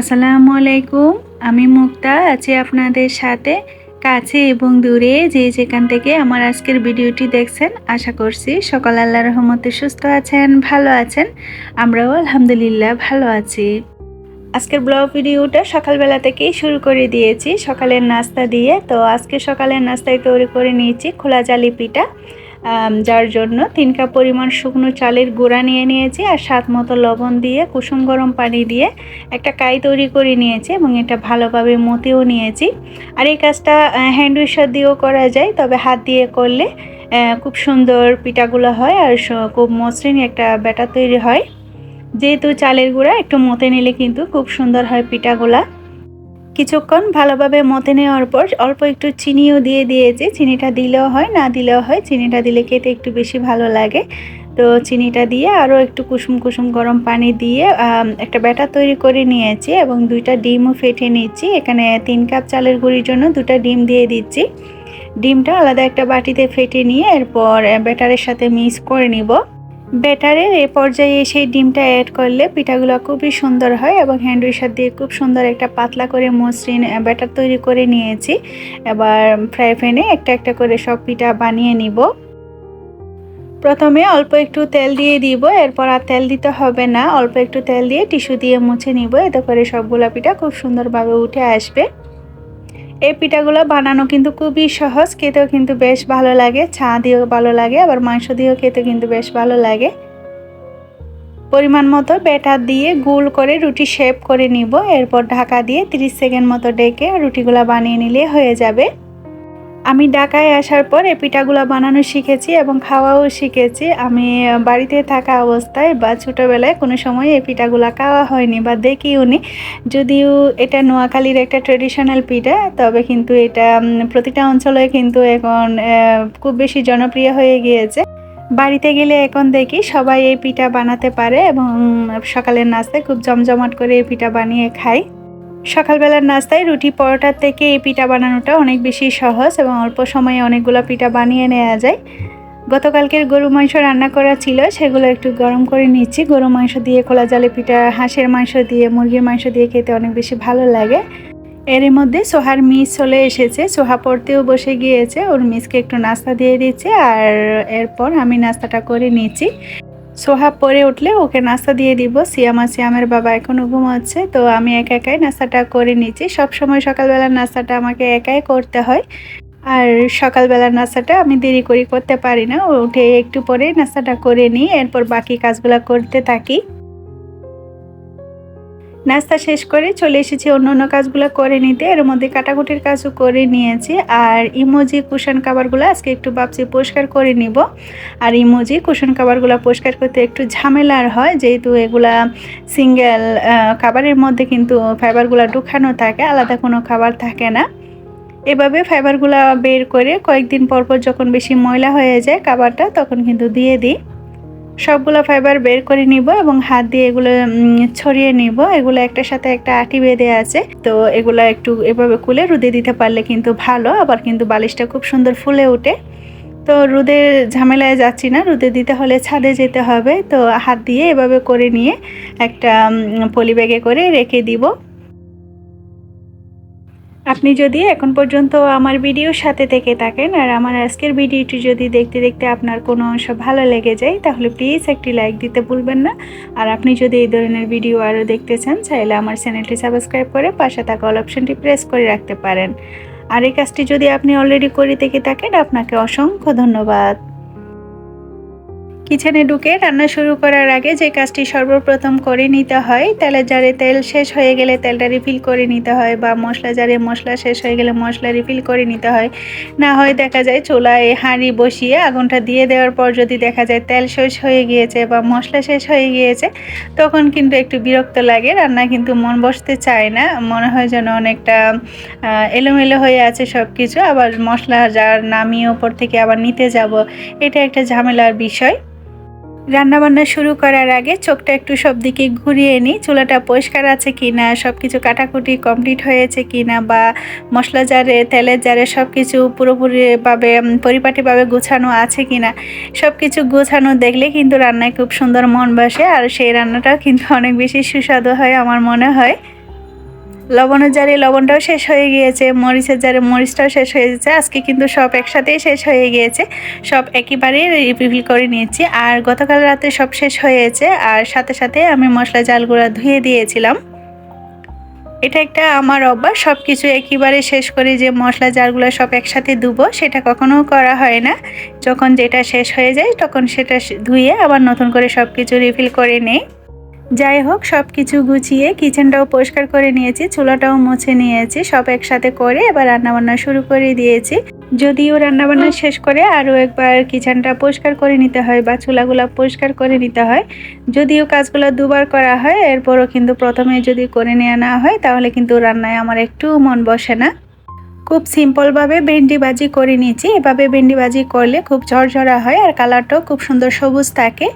আসসালামু আলাইকুম। আমি মুক্তা, আছি আপনাদের সাথে কাছে এবং দূরে যে যেখান থেকে আমার আজকের ভিডিওটি দেখছেন। আশা করছি সকাল আল্লাহ রহমতে সুস্থ আছেন, ভালো আছেন। আমরাও আলহামদুলিল্লাহ ভালো আছি। আজকের ব্লগ ভিডিওটা সকালবেলা থেকেই শুরু করে দিয়েছি। সকালের নাস্তা দিয়ে। তো আজকে সকালের নাস্তায় তৈরি করে নিয়েছি খোলা জালি পিঠা। যার জন্য তিন কাপ পরিমাণ শুকনো চালের গুঁড়া নিয়ে নিয়েছি আর স্বাদ মতো লবণ দিয়ে, কুসুম গরম পানি দিয়ে একটা কাই তৈরি করে নিয়েছি এবং এটা ভালোভাবে মতেও নিয়েছি। আর এই কাজটা হ্যান্ড উইশার দিয়েও করা যায়, তবে হাত দিয়ে করলে খুব সুন্দর পিঠাগুলো হয় আর খুব মসৃণ একটা ব্যাটার তৈরি হয়। যেহেতু চালের গুঁড়া একটু মতে নিলে কিন্তু খুব সুন্দর হয় পিঠাগুলা। কিছুক্ষণ ভালোভাবে মতে নেওয়ার পর অল্প একটু চিনিও দিয়ে দিয়েছি। চিনিটা দিলেও হয়, না দিলেও হয়। চিনিটা দিলে খেতে একটু বেশি ভালো লাগে। তো চিনিটা দিয়ে আরও একটু কুসুম কুসুম গরম পানি দিয়ে একটা ব্যাটার তৈরি করে নিয়েছি এবং দুইটা ডিমও ফেটে নিচ্ছি। এখানে তিন কাপ চালের গুঁড়ির জন্য দুটো ডিম দিয়ে দিচ্ছি। ডিমটা আলাদা একটা বাটিতে ফেটে নিয়ে এরপর ব্যাটারের সাথে মিক্স করে নিব। ব্যাটারের এ পর্যায়ে সেই ডিমটা অ্যাড করলে পিঠাগুলো খুবই সুন্দর হয় এবং হ্যান্ড উইশার দিয়ে খুব সুন্দর একটা পাতলা করে মসৃণ ব্যাটার তৈরি করে নিয়েছি। এবার ফ্রাই প্যানে একটা একটা করে সব পিঠা বানিয়ে নিব। প্রথমে অল্প একটু তেল দিয়ে দিব, এরপর আর তেল দিতে হবে না। অল্প একটু তেল দিয়ে টিস্যু দিয়ে মুছে নিব, এতে করে সবগুলা পিঠা খুব সুন্দরভাবে উঠে আসবে। এই পিঠাগুলো বানানো কিন্তু খুবই সহজ, খেতেও কিন্তু বেশ ভালো লাগে ছা দিয়েও ভালো লাগে, আবার মাংস দিয়েও খেতে কিন্তু বেশ ভালো লাগে। পরিমাণ মতো ব্যাটার দিয়ে গোল করে রুটি শেপ করে নিব, এরপর ঢাকা দিয়ে 30 সেকেন্ড মতো ডেকে রুটিগুলো বানিয়ে নিলে হয়ে যাবে। আমি ঢাকায় আসার পর এই পিঠাগুলো বানানো শিখেছি এবং খাওয়াও শিখেছি। আমি বাড়িতে থাকা অবস্থায় বা ছোটোবেলায় কোনো সময় এই পিঠাগুলো খাওয়া হয়নি বা দেখিও নি। যদিও এটা নোয়াখালীর একটা ট্রেডিশনাল পিঠা, তবে কিন্তু এটা প্রতিটা অঞ্চলে কিন্তু এখন খুব বেশি জনপ্রিয় হয়ে গিয়েছে। বাড়িতে গেলে এখন দেখি সবাই এই পিঠা বানাতে পারে এবং সকালের নাস্তায় খুব জমজমাট করে এই পিঠা বানিয়ে খায়। সকালবেলার নাস্তায় রুটি পরোটার থেকে এই পিঠা বানানোটা অনেক বেশি সহজ এবং অল্প সময়ে অনেকগুলো পিঠা বানিয়ে নেওয়া যায়। গতকালকের গরু মাংস রান্না করা ছিল, সেগুলো একটু গরম করে নিচ্ছি। গরু মাংস দিয়ে খোলা জালে পিঠা, হাঁসের মাংস দিয়ে, মুরগির মাংস দিয়ে খেতে অনেক বেশি ভালো লাগে। এর মধ্যে সোহার মিস চলে এসেছে। সোহা পড়তেও বসে গিয়েছে। ওর মিসকে একটু নাস্তা দিয়ে দিচ্ছে আর এরপর আমি নাস্তাটা করে নিচ্ছি। সোহা পরে উঠলে ওকে নাস্তা দিয়ে দিব। সিয়ামা, সিয়ামের বাবা এখনও ঘুমাচ্ছে, তো আমি একা একাই নাস্তাটা করে নিচ্ছি। সব সময় সকালবেলার নাস্তাটা আমাকে একাই করতে হয়। আর সকালবেলার নাস্তাটা আমি দেরি করি, করতে পারি না। উঠে একটু পরে নাস্তাটা করে নিই, এরপর বাকি কাজগুলো করতে থাকি। নাস্তা শেষ করে চলে এসেছি, অন্য অন্য কাজগুলো করে নিতে। এর মধ্যে কাটাকুটির কাজও করে নিয়েছি। আর ইমোজি কুশন কাবারগুলো আজকে একটু ভাবছি পরিষ্কার করে নিব। আর ইমোজি কুশন কাবারগুলো পরিষ্কার করতে একটু ঝামেলার হয়, যেহেতু এগুলা সিঙ্গেল খাবারের মধ্যে কিন্তু ফাইবারগুলো ঢুকানো থাকে, আলাদা কোনো খাবার থাকে না। এভাবে ফাইবারগুলো বের করে কয়েকদিন পর পর যখন বেশি ময়লা হয়ে যায় খাবারটা, তখন কিন্তু দিয়ে দিই। সবগুলো ফাইবার বের করে নিব এবং হাত দিয়ে এগুলো ছড়িয়ে নিব। এগুলো একটার সাথে একটা আটি বেঁধে আছে। তো এগুলো একটু এভাবে কুলে রোদে দিতে পারলে কিন্তু ভালো, আবার কিন্তু বালিশটা খুব সুন্দর ফুলে ওঠে। তো রোদের ঝামেলায় যাচ্ছি না রোদে দিতে হলে ছাদে যেতে হবে। তো হাত দিয়ে এভাবে করে নিয়ে একটা পলি ব্যাগে করে রেখে দিব। আপনি যদি এখন পর্যন্ত আমার ভিডিওর সাথে থেকে থাকেন আর আমার আজকের ভিডিওটি যদি দেখতে দেখতে আপনার কোনো অংশ ভালো লেগে যায়, তাহলে প্লিজ একটি লাইক দিতে ভুলবেন না। আর আপনি যদি এই ধরনের ভিডিও আরও দেখতে চান, চাইলে আমার চ্যানেলটি সাবস্ক্রাইব করে পাশে থাকা অল অপশনটি প্রেস করে রাখতে পারেন। আর এই কাজটি যদি আপনি অলরেডি করে থেকে থাকেন, আপনাকে অসংখ্য ধন্যবাদ। কিচেনে ঢুকে রান্না শুরু করার আগে যে কাজটি সর্বপ্রথম করে নিতে হয়, তেলের জারে তেল শেষ হয়ে গেলে তেলটা রিফিল করে নিতে হয় বা মশলা জারে মশলা শেষ হয়ে গেলে মশলা রিফিল করে নিতে হয়। না হয় দেখা যায় চুলায় হাঁড়ি বসিয়ে আগুনটা দিয়ে দেওয়ার পর যদি দেখা যায় তেল শেষ হয়ে গিয়েছে বা মশলা শেষ হয়ে গিয়েছে, তখন কিন্তু একটু বিরক্ত লাগে। রান্না কিন্তু মন বসতে চায় না। মনে হয় যেন অনেকটা এলোমেলো হয়ে আছে সব কিছু আবার মশলা যার নামিয়ে ওপর থেকে আবার নিতে যাব। এটা একটা ঝামেলার বিষয়। রান্নাবান্না শুরু করার আগে চোখটা একটু সব দিকে ঘুরিয়ে নিই। চুলাটা পরিষ্কার আছে কি না সব কিছু কাটাকুটি কমপ্লিট হয়েছে কি না বা মশলা জারে, তেলের জারে সব কিছু পুরোপুরিভাবে পরিপাটিভাবে গোছানো আছে কি না সব কিছু গোছানো দেখলে কিন্তু রান্নায় খুব সুন্দর মন বসে। আর সেই রান্নাটাও কিন্তু অনেক বেশি সুস্বাদু হয় আমার মনে হয়। লবণের জারে লবণটাও শেষ হয়ে গিয়েছে, মরিচের জারে মরিচটাও শেষ হয়ে গেছে আজকে কিন্তু সব একসাথেই শেষ হয়ে গিয়েছে। সব একেবারেই রিফিল করে নিয়েছি। আর গতকাল রাতে সব শেষ হয়েছে। আর সাথে সাথে আমি মশলা জালগুলো ধুয়ে দিয়েছিলাম। এটা একটা আমার অভ্যাস। সব কিছু একেবারে শেষ করে যে মশলা জারগুলো সব একসাথে ধুবো, সেটা কখনো করা হয় না। যখন যেটা শেষ হয়ে যায়, তখন সেটা ধুয়ে আবার নতুন করে সব কিছু রিফিল করে নেই। যাই হোক সব কিছু গুছিয়ে কিচেনটাও পরিষ্কার করে নিয়েছি চুলাটাও মুছে নিয়েছি সব একসাথে করে এবার রান্নাবান্না শুরু করে দিয়েছি। যদিও রান্নাবান্না শেষ করে আরও একবার কিচেনটা পরিষ্কার করে নিতে হয় বা চুলাগুলো পরিষ্কার করে নিতে হয়। যদিও কাজগুলো দুবার করা হয় এরপরও কিন্তু প্রথমে যদি করে নেওয়া না হয় তাহলে কিন্তু রান্নায় আমার একটু মন বসে না। খুব সিম্পলভাবে ভেন্ডি ভাজি করে নিয়েছি। এভাবে ভেন্ডি ভাজি করলে খুব ঝরঝরা হয় আর কালারটাও খুব সুন্দর সবুজ থাকে।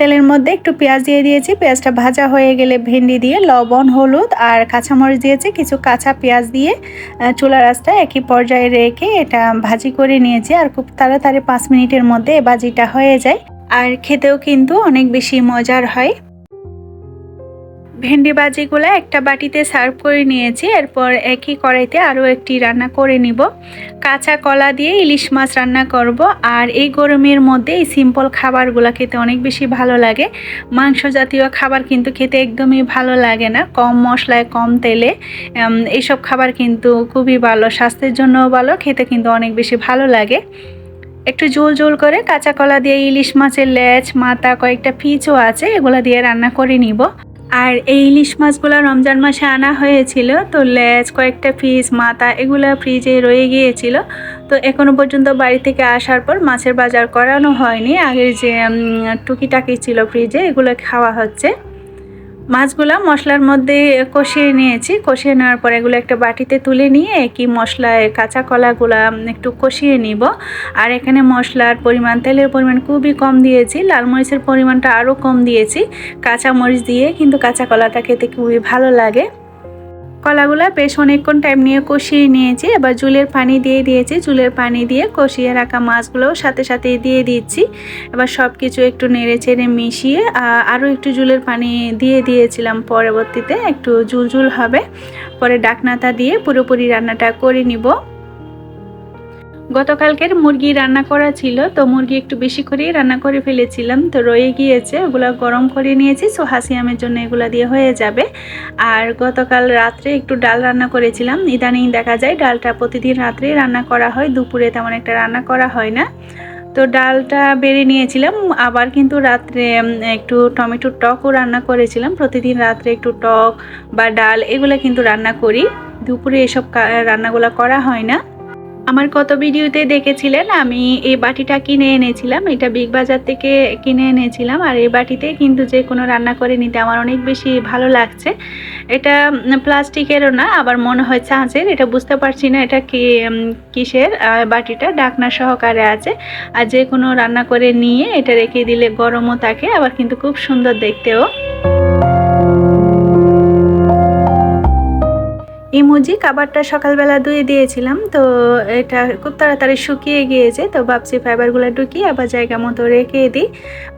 তেলের মধ্যে একটু পেঁয়াজ দিয়ে দিয়েছি। পেঁয়াজটা ভাজা হয়ে গেলে ভেন্ডি দিয়ে লবণ, হলুদ আর কাঁচামরিচ দিয়েছি। কিছু কাঁচা পেঁয়াজ দিয়ে চুলা রাস্তা একই পর্যায়ে রেখে এটা ভাজি করে নিয়েছি। আর খুব তাড়াতাড়ি পাঁচ মিনিটের মধ্যে এ ভাজিটা হয়ে যায়। আর খেতেও কিন্তু অনেক বেশি মজার হয়। ভেন্ডি ভাজিগুলো একটা বাটিতে সার্ভ করে নিয়েছি, এরপর একই কড়াইতে আরও একটি রান্না করে নিব। কাঁচা কলা দিয়ে ইলিশ মাছ রান্না করব, আর এই গরমের মধ্যে এই সিম্পল খাবারগুলো খেতে অনেক বেশি ভালো লাগে। মাংস জাতীয় খাবার কিন্তু খেতে একদমই ভালো লাগে না, কম মশলায়, কম তেলে। এইসব খাবার কিন্তু খুবই ভালো, স্বাস্থ্যের জন্যও ভালো, খেতে কিন্তু অনেক বেশি ভালো লাগে। একটু জোল জোল করে কাঁচা কলা দিয়ে ইলিশ মাছের লেজ, মাথা, কয়েকটা পিচও আছে, এগুলো দিয়ে রান্না করে নিব। আর এই ইলিশ মাছগুলো রমজান মাসে আনা হয়েছিল, তো লেজ, কয়েকটা ফিস মাথা, এগুলো ফ্রিজে রয়ে গিয়েছিল। তো এখনও পর্যন্ত বাড়ি থেকে আসার পর মাছের বাজার করানো হয়নি। আগের যে টুকিটাকি ছিল ফ্রিজে, এগুলো খাওয়া হচ্ছে। মাছগুলো মশলার মধ্যে কষিয়ে নিয়েছি। কষিয়ে নেওয়ার পর এগুলো একটা বাটিতে তুলে নিয়ে কি মশলায় কাঁচা কলাগুলো একটু কষিয়ে নিব। আর এখানে মশলার পরিমাণ, তেলের পরিমাণ খুবই কম দিয়েছি। লাল মরিচের পরিমাণটা আরও কম দিয়েছি। কাঁচা মরিচ দিয়ে কিন্তু কাঁচা কলাটা খেতে খুবই ভালো লাগে। কলাগুলো বেশ অনেকক্ষণ টাইম নিয়ে কষিয়ে নিয়েছি। এবার জুলের পানি দিয়ে দিয়েছি। জুলের পানি দিয়ে কষিয়ে রাখা মাছগুলোও সাথে সাথে দিয়ে দিচ্ছি। এবার সব কিছু একটু নেড়ে চেড়ে মিশিয়ে আরও একটু জুলের পানি দিয়ে দিয়েছিলাম। পরবর্তীতে একটু জুল জুল হবে। পরে ডাকনাতা দিয়ে পুরোপুরি রান্নাটা করে নিব। গতকালকের মুরগি রান্না করা ছিল, তো মুরগি একটু বেশি করেই রান্না করে ফেলেছিলাম। তো রয়ে গিয়েছে, ওগুলো গরম করে নিয়েছি সো হাসিয়ামের জন্য এগুলো দিয়ে হয়ে যাবে। আর গতকাল রাত্রে একটু ডাল রান্না করেছিলাম, ইদানিং দেখা যায় ডালটা প্রতিদিন রাত্রে রান্না করা হয়, দুপুরে তেমন একটা রান্না করা হয় না। তো ডালটা বেড়ে নিয়েছিলাম, আবার কিন্তু রাত্রে একটু টমেটোর টকও রান্না করেছিলাম। প্রতিদিন রাত্রে একটু টক বা ডাল এগুলো কিন্তু রান্না করি। দুপুরে এসব রান্নাগুলো করা হয় না। আমার কত ভিডিওতে দেখেছিলেন? আমি এই বাটিটা কিনে এনেছিলাম, এটা বিগ বাজার থেকে কিনে এনেছিলাম আর এই বাটিতে কিন্তু যে কোনো রান্না করে নিতে আমার অনেক বেশি ভালো লাগছে। এটা প্লাস্টিকেরও না, আবার মনে হয় চাঁচের এটা বুঝতে পারছি না এটা কি কিসের বাটিটা ডাকনা সহকারে আছে। আর যে কোনো রান্না করে নিয়ে এটা রেখে দিলে গরমও থাকে, আবার কিন্তু খুব সুন্দর দেখতেও। ইমোজি কাবারটা সকালবেলা ধুয়ে দিয়েছিলাম, তো এটা খুব তাড়াতাড়ি শুকিয়ে গিয়েছে, তো ভাবছি ফাইবারগুলো ঢুকিয়ে আবার জায়গা মতো রেখে দিই।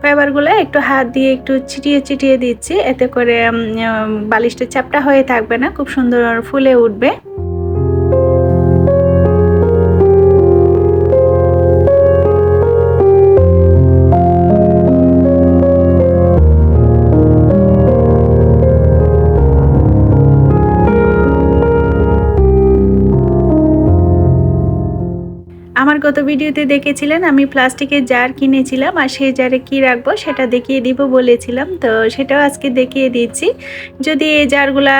ফাইবারগুলো একটু হাত দিয়ে একটু চিটিয়ে চিটিয়ে দিচ্ছি, এতে করে বালিশটা চাপটা হয়ে থাকবে না, খুব সুন্দর ফুলে উঠবে। ভিডিওতে দেখেছিলেন, আমি প্লাস্টিকের জার কিনেছিলাম আর সেই জারে কি রাখব সেটা দেখিয়ে দিব বলেছিলাম। তো সেটাও আজকে দেখিয়ে দিচ্ছি। যদি এই জারগুলা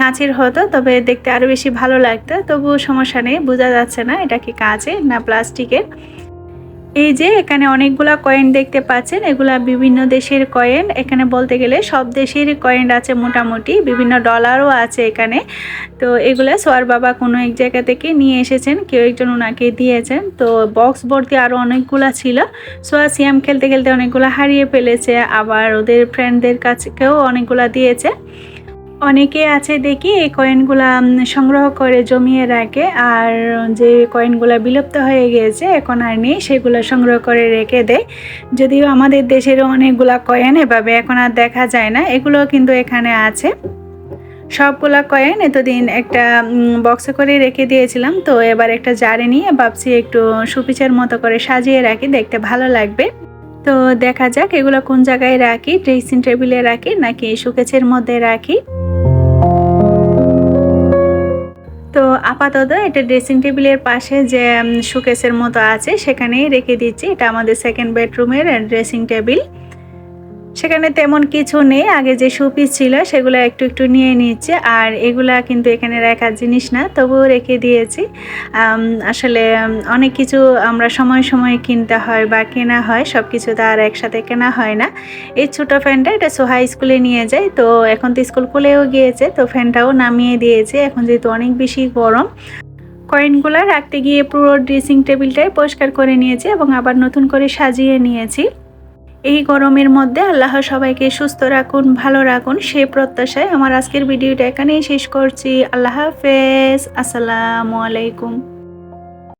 কাঁচের হতো তবে দেখতে আরও বেশি ভালো লাগতো। তবুও সমস্যা নেই, বোঝা যাচ্ছে না এটা কি কাঁচের না প্লাস্টিকের। এই যে এখানে অনেকগুলা কয়েন দেখতে পাচ্ছেন, এগুলা বিভিন্ন দেশের কয়েন এখানে বলতে গেলে সব দেশের কয়েন আছে মোটামুটি, বিভিন্ন ডলারও আছে এখানে। তো এগুলা সোয়ার বাবা কোনো এক জায়গা থেকে নিয়ে এসেছেন, কেউ একজন ওনাকে দিয়েছেন। তো বক্স ভর্তি আরও অনেকগুলা ছিল। সোয়া সিয়াম খেলতে খেলতে অনেকগুলো হারিয়ে ফেলেছে, আবার ওদের ফ্রেন্ডদের কাছেও অনেকগুলা দিয়েছে। অনেকে আছে দেখি এই কয়েনগুলা সংগ্রহ করে জমিয়ে রাখে, আর যে কয়েনগুলো বিলুপ্ত হয়ে গিয়েছে, এখন আর নেই, সেগুলো সংগ্রহ করে রেখে দেয়। যদিও আমাদের দেশেরও অনেকগুলা কয়েন এভাবে এখন আর দেখা যায় না এগুলো কিন্তু এখানে আছে। সবগুলা কয়েন এতদিন একটা বক্সে করে রেখে দিয়েছিলাম, তো এবার একটা জারে নিয়ে ভাবছি একটু সুপিচের মতো করে সাজিয়ে রাখি, দেখতে ভালো লাগবে। তো দেখা যাক এগুলো কোন জায়গায় রাখি, ড্রেসিং টেবিলে রাখি, নাকি সুকেচের মধ্যে রাখি। তো আপাতত এটা ড্রেসিং টেবিলের পাশে যে শোকেসের মতো আছে, সেখানেই রেখে দিচ্ছি। এটা আমাদের সেকেন্ড বেডরুমের ড্রেসিং টেবিল সেখানে তেমন কিছু নেই। আগে যে শোপিস ছিল সেগুলো একটু একটু নিয়ে নিচ্ছে আর এগুলা কিন্তু এখানে রাখার জিনিস না, তবুও রেখে দিয়েছি। আসলে অনেক কিছু আমরা সময় সময় কিনতে হয় বা কেনা হয় সব কিছু তো আর একসাথে কেনা হয় না। এই ছোটো ফ্যানটা, এটা সোহা স্কুলে নিয়ে যায়, তো এখন তো স্কুল খুলেও গিয়েছে, তো ফ্যানটাও নামিয়ে দিয়েছে। এখন যেহেতু অনেক বেশি গরম, কয়েনগুলো রাখতে গিয়ে পুরো ড্রেসিং টেবিলটাই পরিষ্কার করে নিয়েছি এবং আবার নতুন করে সাজিয়ে নিয়েছি। এই গরমের মধ্যে আল্লাহ সবাইকে সুস্থ রাখুন, ভালো রাখুন, সে প্রত্যাশায় আমার আজকের ভিডিওটা এখানেই শেষ করছি। আল্লাহ হাফেজ। আসসালামু আলাইকুম।